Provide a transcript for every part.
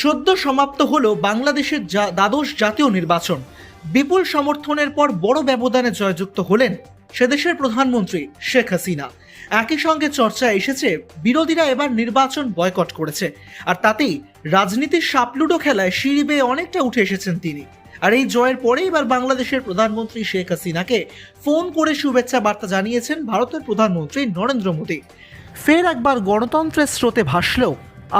সদ্য সমাপ্ত হল বাংলাদেশের দ্বাদশ জাতীয় নির্বাচন। বিপুল সমর্থনের পর বড় ব্যবধানে জয়যুক্ত হলেন সেদেশের প্রধানমন্ত্রী শেখ হাসিনা। একই সঙ্গে চর্চায় এসেছে, বিরোধীরা এবার নির্বাচন বয়কট করেছে। আর তাতেই রাজনীতির সাপলুডো খেলায় সিঁড়ি বেয়ে অনেকটা উঠে এসেছেন তিনি। আর এই জয়ের পরে এবার বাংলাদেশের প্রধানমন্ত্রী শেখ হাসিনাকে ফোন করে শুভেচ্ছা বার্তা জানিয়েছেন ভারতের প্রধানমন্ত্রী নরেন্দ্র মোদী। ফের একবার গণতন্ত্রের স্রোতে ভাসলেও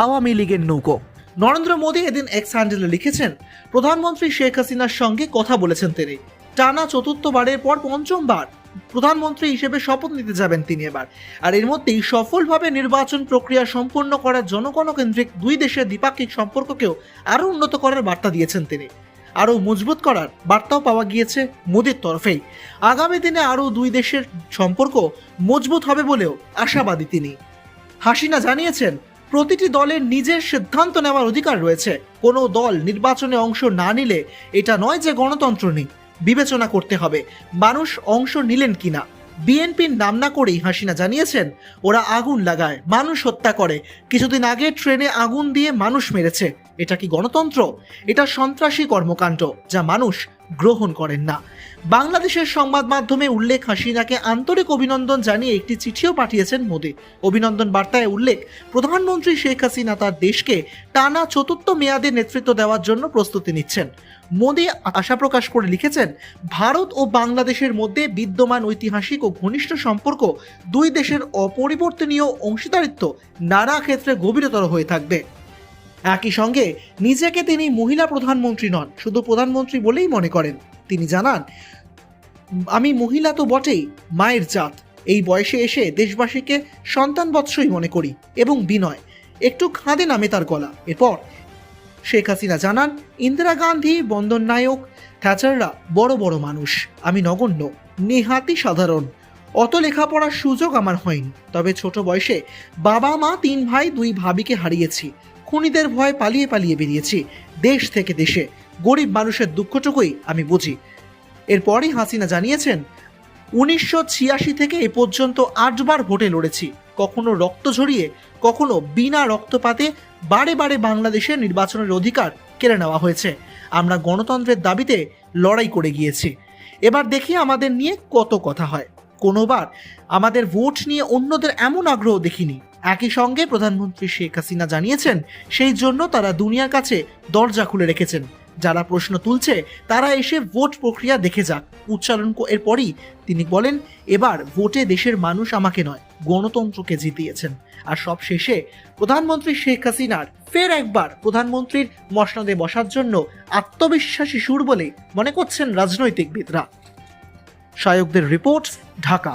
আওয়ামী লীগের নৌকো। নরেন্দ্র মোদী এদিন এক্স হ্যান্ডেলে লিখেছেন, প্রধানমন্ত্রী শেখ হাসিনার সঙ্গে কথা বলেছেন তিনি। টানা চতুর্থবারের পর পঞ্চমবার প্রধানমন্ত্রী হিসেবে শপথ নিতে যাবেন তিনি এবার। আর এর মধ্যেই সফলভাবে নির্বাচন প্রক্রিয়া সম্পন্ন করার জনগণকেন্দ্রিক দুই দেশের দ্বিপাক্ষিক সম্পর্ককেও আরও উন্নত করার বার্তা দিয়েছেন তিনি। আরও মজবুত করার বার্তাও পাওয়া গিয়েছে মোদীর তরফেই। আগামী দিনে আরও দুই দেশের সম্পর্ক মজবুত হবে বলেও আশাবাদী তিনি। হাসিনা জানিয়েছেন প্রতিটি দলের নিজের সিদ্ধান্ত নেওয়ার অধিকার রয়েছে। কোনো দল নির্বাচনে অংশ না নিলে এটা নয় যে গণতন্ত্র নেই, বিবেচনা করতে হবে, মানুষ অংশ নিলেন কিনা। বিএনপির নাম না করেই হাসিনা জানিয়েছেন, ওরা আগুন লাগায়, মানুষ হত্যা করে। কিছুদিন আগে ট্রেনে আগুন দিয়ে মানুষ মেরেছে। এটা কি গণতন্ত্র? এটা সন্ত্রাসী কর্মকাণ্ড যা মানুষ গ্রহণ করেন না। বাংলাদেশের সংবাদ মাধ্যমে উল্লেখ হাসিনাকে আন্তরিক অভিনন্দন জানিয়ে একটি চিঠিও পাঠিয়েছেন মোদী। অভিনন্দন বার্তায় উল্লেখ, প্রধানমন্ত্রী শেখ হাসিনা তার দেশকে টানা চতুর্থ মেয়াদে নেতৃত্ব দেওয়ার জন্য প্রস্তুতি নিচ্ছেন। মোদী আশা প্রকাশ করে লিখেছেন, ভারত ও বাংলাদেশের মধ্যে বিদ্যমান ঐতিহাসিক ও ঘনিষ্ঠ সম্পর্ক দুই দেশের অপরিবর্তনীয় অংশীদারিত্ব নানা ক্ষেত্রে গভীরতর হয়ে থাকবে। একই সঙ্গে নিজেকে তিনি মহিলা প্রধানমন্ত্রী নন, শুধু প্রধানমন্ত্রী বলেই মনে করেন। তিনি জানান, আমি মহিলা তো বটেই, মায়ের জাত। এই বয়সে এসে দেশবাসীকে সন্তান বৎসই মনে করি এবং বিনয়। একটু খাঁদে নামে তার গলা। এরপর শেখ হাসিনা জানান, ইন্দিরা গান্ধী, বন্দর নায়ক, থ্যাচাররা বড় বড় মানুষ। আমি নগণ্য, নেহাতি সাধারণ। অত লেখাপড়ার সুযোগ আমার হয়নি। তবে ছোট বয়সে বাবা মা তিন ভাই, দুই ভাবিকে হারিয়েছি। খুনিদের ভয় পালিয়ে পালিয়ে বেরিয়েছি। দেশ থেকে দেশে। গরিব মানুষের দুঃখটুকুই আমি বুঝি। এরপরই হাসিনা জানিয়েছেন, উনিশশো ছিয়াশি থেকে এ পর্যন্ত আটবার ভোটে লড়েছি। কখনো রক্ত ঝরিয়ে, কখনো বিনা রক্তপাতে বারে বারে বাংলাদেশের নির্বাচনের অধিকার কেড়ে নেওয়া হয়েছে। আমরা গণতন্ত্রের দাবিতে লড়াই করে গিয়েছি। এবার দেখি আমাদের নিয়ে কত কথা হয়। কোনোবার আমাদের ভোট নিয়ে অন্যদের এমন আগ্রহ দেখিনি। একই সঙ্গে প্রধানমন্ত্রী শেখ হাসিনা জানিয়েছেন, সেই জন্য তারা দুনিয়ার কাছে দরজা খুলে রেখেছেন। যারা প্রশ্ন তুলছে, তারা এসে ভোট প্রক্রিয়া দেখে যাক। উচ্চারণ ক- এরপরই তিনি বলেন, এবার ভোটে দেশের মানুষ আমাকে নয়, গণতন্ত্রকে জিতিয়েছেন। আর সব শেষে প্রধানমন্ত্রী শেখ হাসিনার ফের একবার প্রধানমন্ত্রীর মসনদে বসার জন্য আত্মবিশ্বাসী সুর বলে মনে করছেন রাজনৈতিকবিদরা। শায়কদের রিপোর্ট ঢাকা।